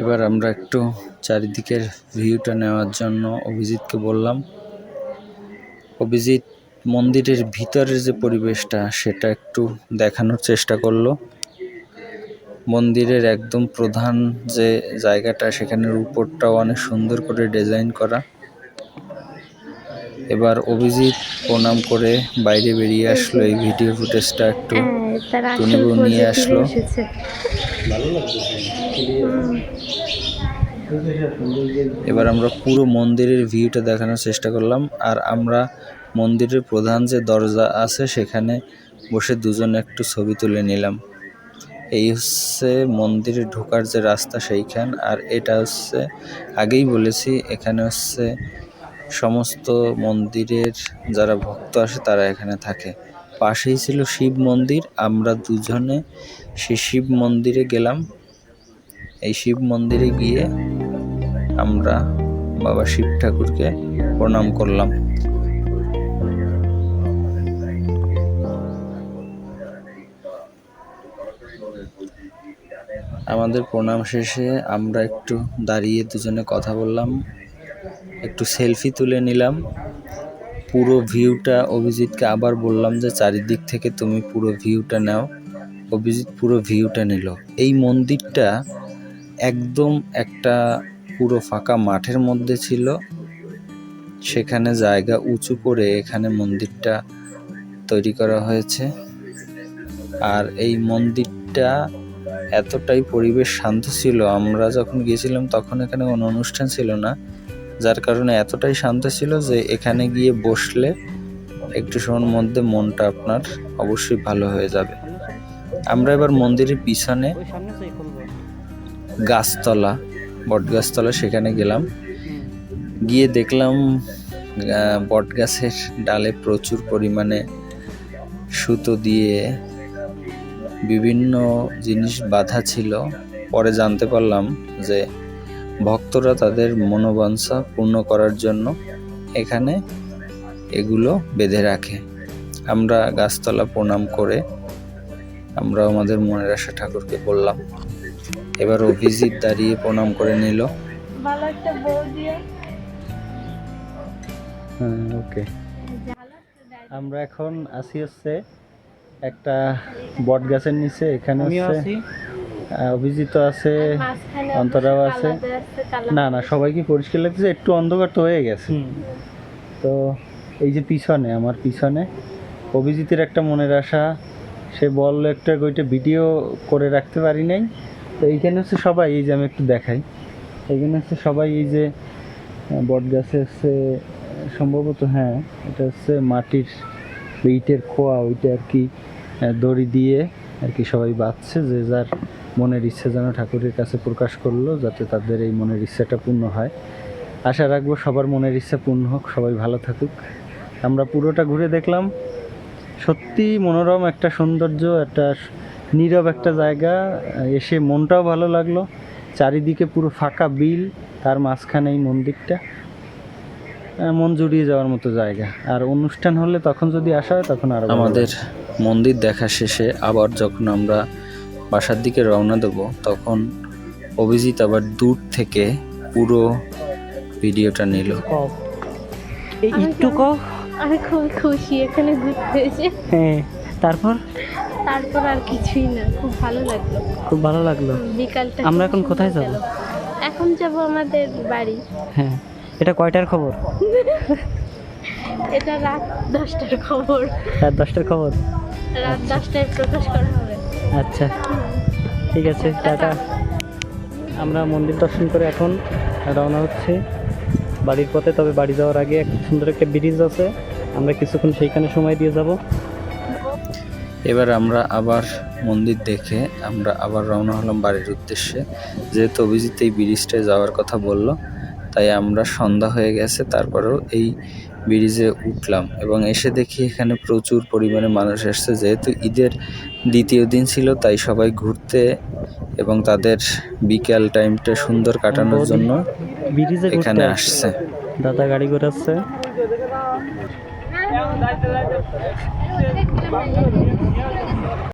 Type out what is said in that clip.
এবার আমরা একটু চারিদিকের ভিউটা নেওয়ার জন্য অভিজিৎকে বললাম। অভিজিৎ মন্দিরের ভিতরের যে পরিবেশটা, সেটা একটু দেখানোর চেষ্টা করল। মন্দিরের একদম প্রধান যে জায়গাটা, সেখানের উপরটাও অনেক সুন্দর করে ডিজাইন করা। এবার অভিজিৎ প্রণাম করে বাইরে বেরিয়ে আসলো এই ভিডিও ফুটেজটা একটু হ্যাঁ টুনিবু নিয়ে আসলো। এবার আমরা পুরো মন্দিরের ভিউটা দেখানোর চেষ্টা করলাম আর আমরা মন্দিরের প্রধান যে দরজা আছে সেখানে বসে দুজন একটু ছবি তুলে নিলাম। এই হচ্ছে মন্দিরে ঢোকার যে রাস্তা সেইখান আর এটা হচ্ছে আগেই বলেছি এখানে হচ্ছে সমস্ত মন্দিরের যারা ভক্ত আসে তারা এখানে থাকে। পাশেই ছিল শিব মন্দির, আমরা দুজনে সেই শিব মন্দিরে গেলাম। এই শিব মন্দিরে গিয়ে আমরা বাবা শিব ঠাকুরকে প্রণাম করলাম। আমাদের প্রণাম শেষে আমরা একটু দাঁড়িয়ে দুজনে কথা বললাম। একটু সেলফি তুলে নিলাম। পুরো ভিউটা অভিজিৎকে আবার বললাম যে, চারিদিক থেকে তুমি পুরো ভিউটা নাও। অভিজিৎ পুরো ভিউটা নিল। এই মন্দিরটা একদম একটা পুরো ফাঁকা মাঠের মধ্যে ছিল। সেখানে জায়গা উঁচু করে এখানে মন্দিরটা তৈরি করা হয়েছে। আর এই মন্দিরটা এতটাই পরিবেশ শান্ত ছিল। আমরা যখন গিয়েছিলাম তখন এখানে কোনো অনুষ্ঠান ছিল না। যার কারণে এতটাই শান্ত ছিল যে এখানে গিয়ে বসলে একটু সময়ের মধ্যে মনটা আপনার অবশ্যই ভালো হয়ে যাবে। আমরা এবার মন্দিরের পিছনে গাছতলা, বটগাছতলা সেখানে গেলাম। গিয়ে দেখলাম বটগাছের ডালে প্রচুর পরিমাণে সুতো দিয়ে বিভিন্ন জিনিস বাঁধা ছিল। পরে জানতে পারলাম যে ভক্তরা তাদের মনোবাঞ্ছা পূর্ণ করার জন্য এখানে এগুলো বেঁধে রাখে। আমরা গাছতলা প্রণাম করে আমরা আমাদের মনের আশা ঠাকুরকে বললাম। এবার অভিজিৎ দাঁড়িয়ে প্রণাম করে নিল। ভালো একটা বউ দিয়ে। হ্যাঁ ওকে। আমরা এখন আসি হচ্ছে একটা বট গাছের নিচে। এখানে হচ্ছে আহ, অভিজিৎ আছে অন্তরাও আছে। না না সবাই কি পরিষ্কার লাগতেছে? একটু অন্ধকার তো হয়ে গেছে। তো এই যে পিছনে আমার পিছনে অভিজিতের একটা মনের আশা সে বলল একটা ওইটা ভিডিও করে রাখতে পারি নাই। তো এইখানে হচ্ছে সবাই এই যে আমি একটু দেখাই। এইখানে হচ্ছে সবাই এই যে বট গাছে হচ্ছে সম্ভবত হ্যাঁ এটা হচ্ছে মাটির ইটের খোয়া ওইটা আর কি দড়ি দিয়ে আর কি সবাই বাঁধছে যে যার মনের ইচ্ছা যেন ঠাকুরের কাছে প্রকাশ করল যাতে তাদের এই মনের ইচ্ছাটা পূর্ণ হয়। আশা রাখব সবার মনের ইচ্ছা পূর্ণ হোক সবাই ভালো থাকুক। আমরা পুরোটা ঘুরে দেখলাম। সত্যি মনোরম একটা সৌন্দর্য একটা নীরব একটা জায়গা। এসে মনটাও ভালো লাগল। চারিদিকে পুরো ফাঁকা বিল তার মাঝখানে এই মন্দিরটা। মন জুড়িয়ে যাওয়ার মতো জায়গা। আর অনুষ্ঠান হলে তখন যদি আসা হয় তখন আর আমাদের মন্দির দেখা শেষে আবার যখন আমরা বাসার দিকে রওনা দেব তখন অভিজিৎ আবার দূর থেকে পুরো ভিডিওটা নিল। এই একটু কও আমি খুব খুশি এখানে ঘুরতে এসে। হ্যাঁ তারপর? তারপর আর কিছুই না খুব ভালো লাগল। খুব ভালো লাগল। বিকালটা আমরা এখন কোথায় যাব? এখন যাব আমাদের বাড়ি। হ্যাঁ এটা কয়টার খবর? এটা রাত দশটার খবর। রাত দশটার খবর? রাত দশটায় প্রকাশ করা হবে। আচ্ছা ঠিক আছে, টাটা। আমরা মন্দির দর্শন করে এখন রওনা হচ্ছে। বাড়ির পথে, তবে বাড়ি যাওয়ার আগে একটা সুন্দর একটা ব্রিজ আছে। আমরা কিছুক্ষণ সেইখানে সময় দিয়ে যাব। এবার আমরা আবার মন্দির দেখে আমরা আবার রওনা হলাম বাড়ির উদ্দেশ্যে। যেহেতু অভিজিৎ এই ব্রিজটায় যাওয়ার কথা বলল, তাই আমরা সন্ধ্যা হয়ে গেছে, তারপরেও এই ব্রিজে উঠলাম এবং এসে দেখি এখানে প্রচুর পরিমাণে মানুষ এসছে। যেহেতু ঈদের দ্বিতীয় দিন ছিল তাই সবাই ঘুরতে এবং তাদের বিকেল টাইমটা সুন্দর কাটানোর জন্য ব্রিজে এখানে আসছে। দাদা গাড়ি ঘোরাচ্ছে।